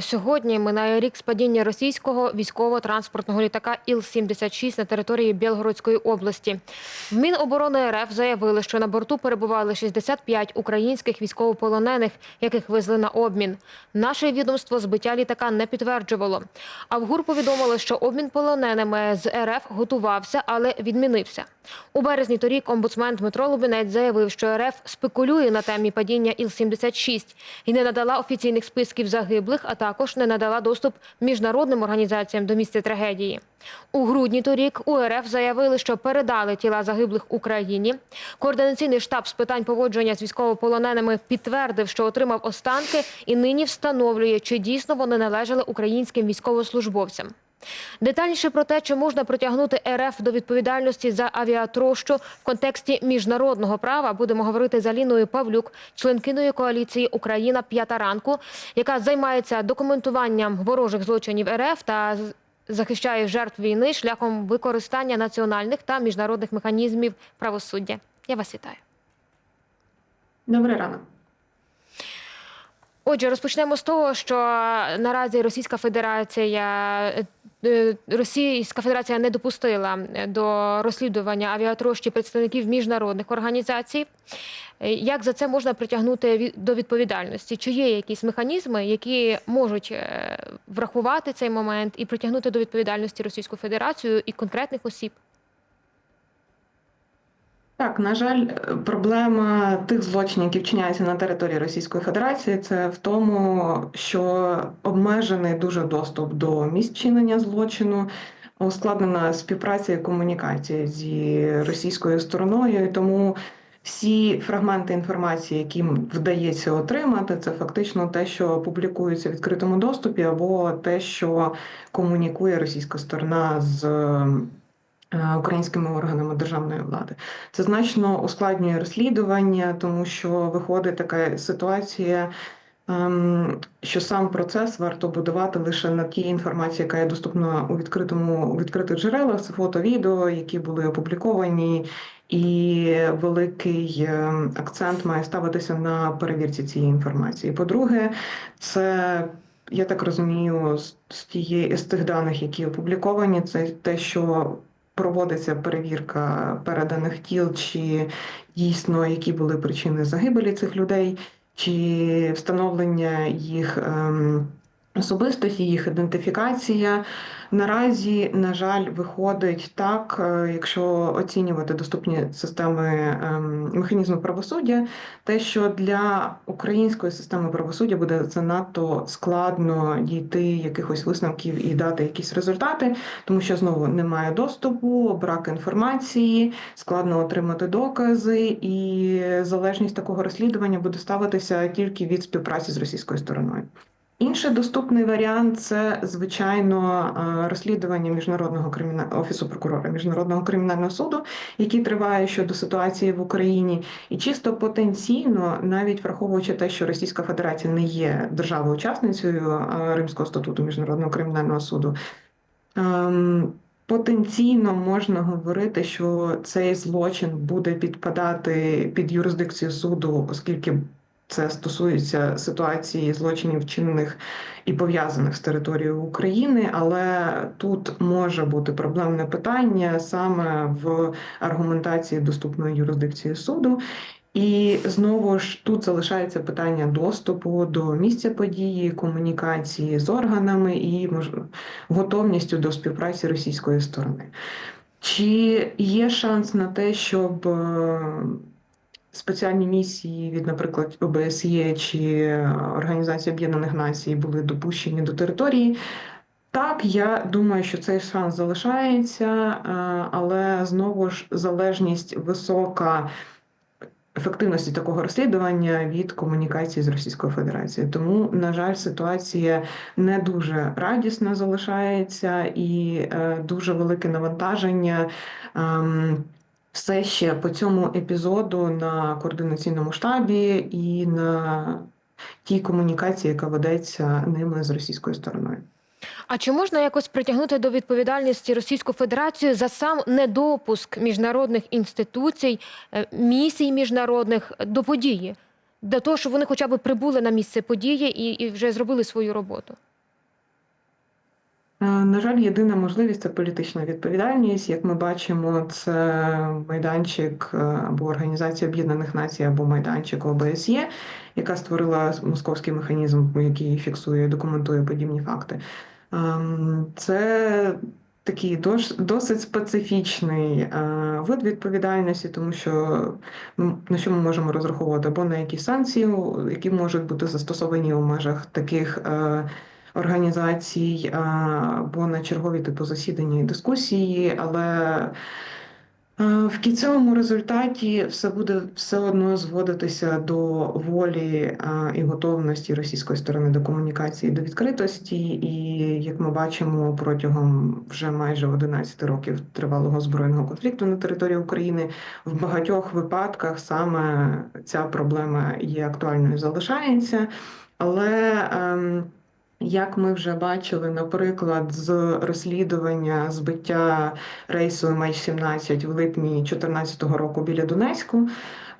Сьогодні минає рік з падіння російського військово-транспортного літака Іл-76 на території Білгородської області. В Міноборони РФ заявили, що на борту перебували 65 українських військовополонених, яких везли на обмін. Наше відомство збиття літака не підтверджувало. А в ГУР повідомили, що обмін полоненими з РФ готувався, але відмінився. У березні торік омбудсмен Дмитро Лубінець заявив, що РФ спекулює на темі падіння Іл-76 і не надала офіційних списків загиблих, а також не надала доступ міжнародним організаціям до місця трагедії. У грудні торік УРФ заявили, що передали тіла загиблих Україні. Координаційний штаб з питань поводження з військовополоненими підтвердив, що отримав останки і нині встановлює, чи дійсно вони належали українським військовослужбовцям. Детальніше про те, чи можна притягнути РФ до відповідальності за авіатрощу в контексті міжнародного права, будемо говорити з Аліною Павлюк, членкиною коаліції Україна П'ята ранку, яка займається документуванням ворожих злочинів РФ та захищає жертв війни шляхом використання національних та міжнародних механізмів правосуддя. Я вас вітаю. Добрий ранок. Отже, розпочнемо з того, що наразі Російська Федерація Російська Федерація не допустила до розслідування авіатрощі представників міжнародних організацій. Е, Як за це можна притягнути до відповідальності? Чи є якісь механізми, які можуть е, врахувати цей момент і притягнути до відповідальності Російську Федерацію і конкретних осіб? Так, на жаль, проблема тих злочинів, які вчиняються на території Російської Федерації, це в тому, що обмежений дуже доступ до місць вчинення злочину, ускладнена співпраця і комунікація зі російською стороною. І тому всі фрагменти інформації, які вдається отримати, це фактично те, що публікується в відкритому доступі, або те, що комунікує російська сторона з. Е, Українськими органами державної влади це значно ускладнює розслідування, тому що виходить така ситуація, ем, що сам процес варто будувати лише на тій інформації, яка є доступна у відкритому у відкритих джерелах. Це фото, відео, які були опубліковані, і великий ем, акцент має ставитися на перевірці цієї інформації. По-друге, це я так розумію, з, тієї з тих даних, які опубліковані, це те, що проводиться перевірка переданих тіл, чи дійсно які були причини загибелі цих людей, чи встановлення їх ем, особистості, їх ідентифікація. Наразі, на жаль, виходить так, е, якщо оцінювати доступні системи ем, механізму правосуддя, те, що для української системи правосуддя буде занадто складно дійти якихось висновків і дати якісь результати, тому що знову немає доступу, брак інформації, складно отримати докази, і залежність такого розслідування буде ставитися тільки від співпраці з російською стороною. Інший доступний варіант це звичайно е, розслідування міжнародного криміна... офісу прокурора міжнародного кримінального суду, який триває щодо ситуації в Україні, і чисто потенційно, навіть враховуючи те, що Російська Федерація не є державою-учасницею е, Римського статуту міжнародного кримінального суду. ем, Потенційно можна говорити, що цей злочин буде підпадати під юрисдикцію суду, оскільки це стосується ситуації злочинів, вчинених і пов'язаних з територією України, але тут може бути проблемне питання саме в аргументації доступної юрисдикції суду. І знову ж тут залишається питання доступу до місця події, комунікації з органами і готовністю до співпраці російської сторони. Чи є шанс на те, щоб е, спеціальні місії від, наприклад, ОБСЄ чи Організації Об'єднаних Націй були допущені до території? Так, я думаю, що цей шанс залишається, е, але знову ж залежність висока ефективності такого розслідування від комунікації з Російською Федерацією. Тому, на жаль, ситуація не дуже радісна залишається і е, дуже велике навантаження. Все ще по цьому епізоду на координаційному штабі і на тій комунікації, яка ведеться ними з російською стороною. А чи можна якось притягнути до відповідальності Російську Федерацію за сам недопуск міжнародних інституцій, е, місій міжнародних до події? для того, щоб вони хоча б прибули на місце події і, і вже зробили свою роботу? Е, На жаль, єдина можливість це політична відповідальність. Як ми бачимо, це майданчик е, або Організація Об'єднаних Націй, або майданчик ОБСЄ, яка створила московський механізм, який фіксує документує подібні факти. Ем, Це такий досить специфічний е, вид відповідальності, тому що на що ми можемо розраховувати або на якісь санкції, які можуть бути застосовані у межах таких. Організацій або на чергові типу засідання і дискусії, але в кінцевому результаті все буде все одно зводитися до волі і готовності російської сторони до комунікації, до відкритості. І як ми бачимо, протягом вже майже 11 років тривалого збройного конфлікту на території України в багатьох випадках саме ця проблема є актуальною, залишається. Але ем, як ми вже бачили, наприклад, з розслідування збиття рейсу MH17 в липні 2014 року біля Донецьку,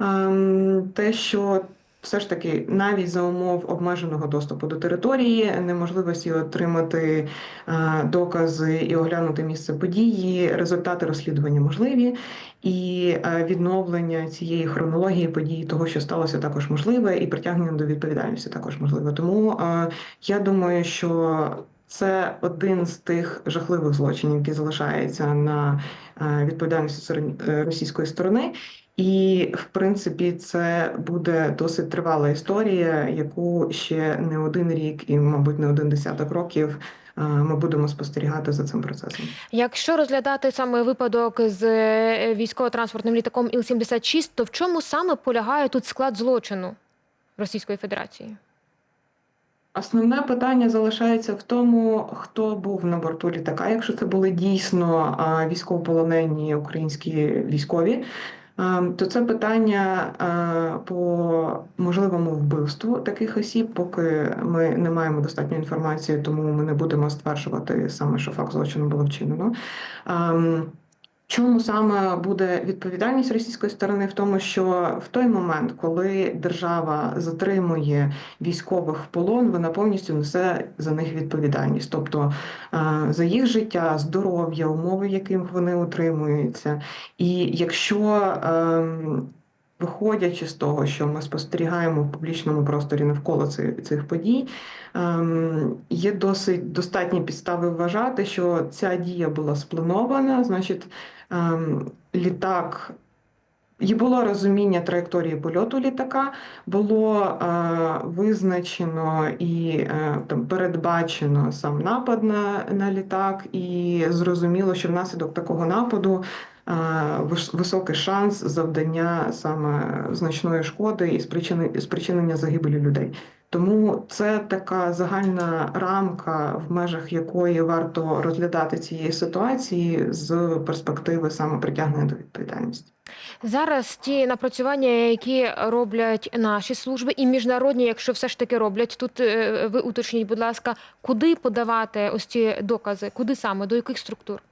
ем, те, що все ж таки навіть за умов обмеженого доступу до території, неможливості отримати е, докази і оглянути місце події, результати розслідування можливі, і е, відновлення цієї хронології подій, того, що сталося, також можливе, і притягнення до відповідальності також можливе. Тому е, я думаю, що це один з тих жахливих злочинів, які залишаються на відповідальності російської сторони. І в принципі, це буде досить тривала історія, яку ще не один рік і, мабуть, не один десяток років ми будемо спостерігати за цим процесом. Якщо розглядати саме випадок з е, військово-транспортним літаком Іл-76, то в чому саме полягає тут склад злочину Російської Федерації? Основне питання залишається в тому, хто був на борту літака. Якщо це були дійсно військовополонені українські військові, то це питання по можливому вбивству таких осіб. Поки ми не маємо достатньої інформації, тому ми не будемо стверджувати саме, що факт злочину було вчинено. Чому саме буде відповідальність російської сторони в тому, що в той момент, коли держава затримує військових в полон, вона повністю несе за них відповідальність, тобто е, за їх життя, здоров'я, умови, яким вони утримуються. І якщо ем, Виходячи з того, що ми спостерігаємо в публічному просторі навколо цих, подій, ем, є досить достатні підстави вважати, що ця дія була спланована, значить, ем, літак. І було розуміння траєкторії польоту літака, було е, визначено і е, там передбачено сам напад на, на літак, і зрозуміло, що внаслідок такого нападу високий шанс завдання саме значної шкоди і спричинення загибелі людей. Тому це така загальна рамка, в межах якої варто розглядати цієї ситуації з перспективи саме притягнення до відповідальності. Зараз ті напрацювання, які роблять наші служби, і міжнародні, якщо все ж таки роблять, тут е, ви уточніть, будь ласка, куди подавати ось ці докази, куди саме, до яких структур?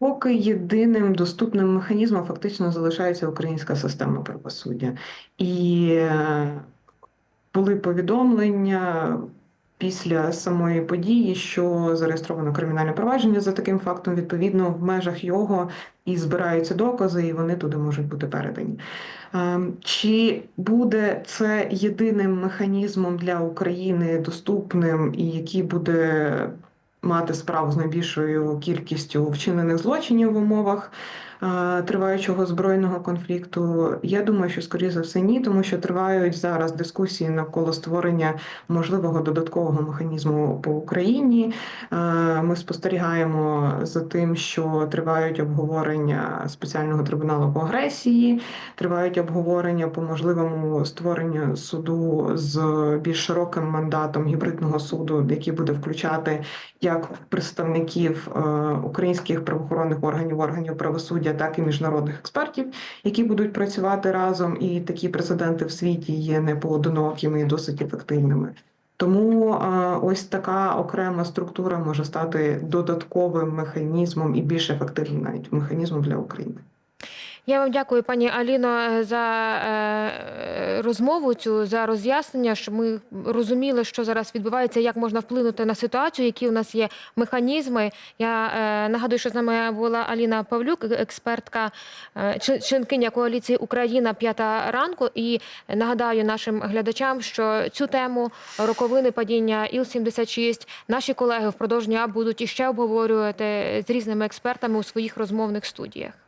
Поки єдиним доступним механізмом фактично залишається українська система правосуддя. І е, були повідомлення після самої події, що зареєстровано кримінальне провадження за таким фактом, відповідно, в межах його і збираються докази, і вони туди можуть бути передані. Ем, Чи буде це єдиним механізмом для України доступним і який буде мати справу з найбільшою кількістю вчинених злочинів в умовах триваючого збройного конфлікту. Я думаю, що скоріше за все ні, тому що тривають зараз дискусії навколо створення можливого додаткового механізму по Україні. Е, Ми спостерігаємо за тим, що тривають обговорення спеціального трибуналу по агресії, тривають обговорення по можливому створенню суду з більш широким мандатом гібридного суду, який буде включати як представників е, українських правоохоронних органів, органів правосуддя, так і міжнародних експертів, які будуть працювати разом. І такі прецеденти в світі є непоодинокими і досить ефективними. Тому е, ось така окрема структура може стати додатковим механізмом і більш ефективним навіть механізмом для України. Я вам дякую, пані Аліно, за е, розмову цю за роз'яснення, щоб ми розуміли, що зараз відбувається, як можна вплинути на ситуацію, які у нас є механізми. Я е, нагадую, що з нами була Аліна Павлюк, експертка, е, членкиня коаліції Україна п'ята ранку. І нагадаю нашим глядачам, що цю тему роковини падіння Іл-76 наші колеги впродовж дня будуть іще обговорювати з різними експертами у своїх розмовних студіях.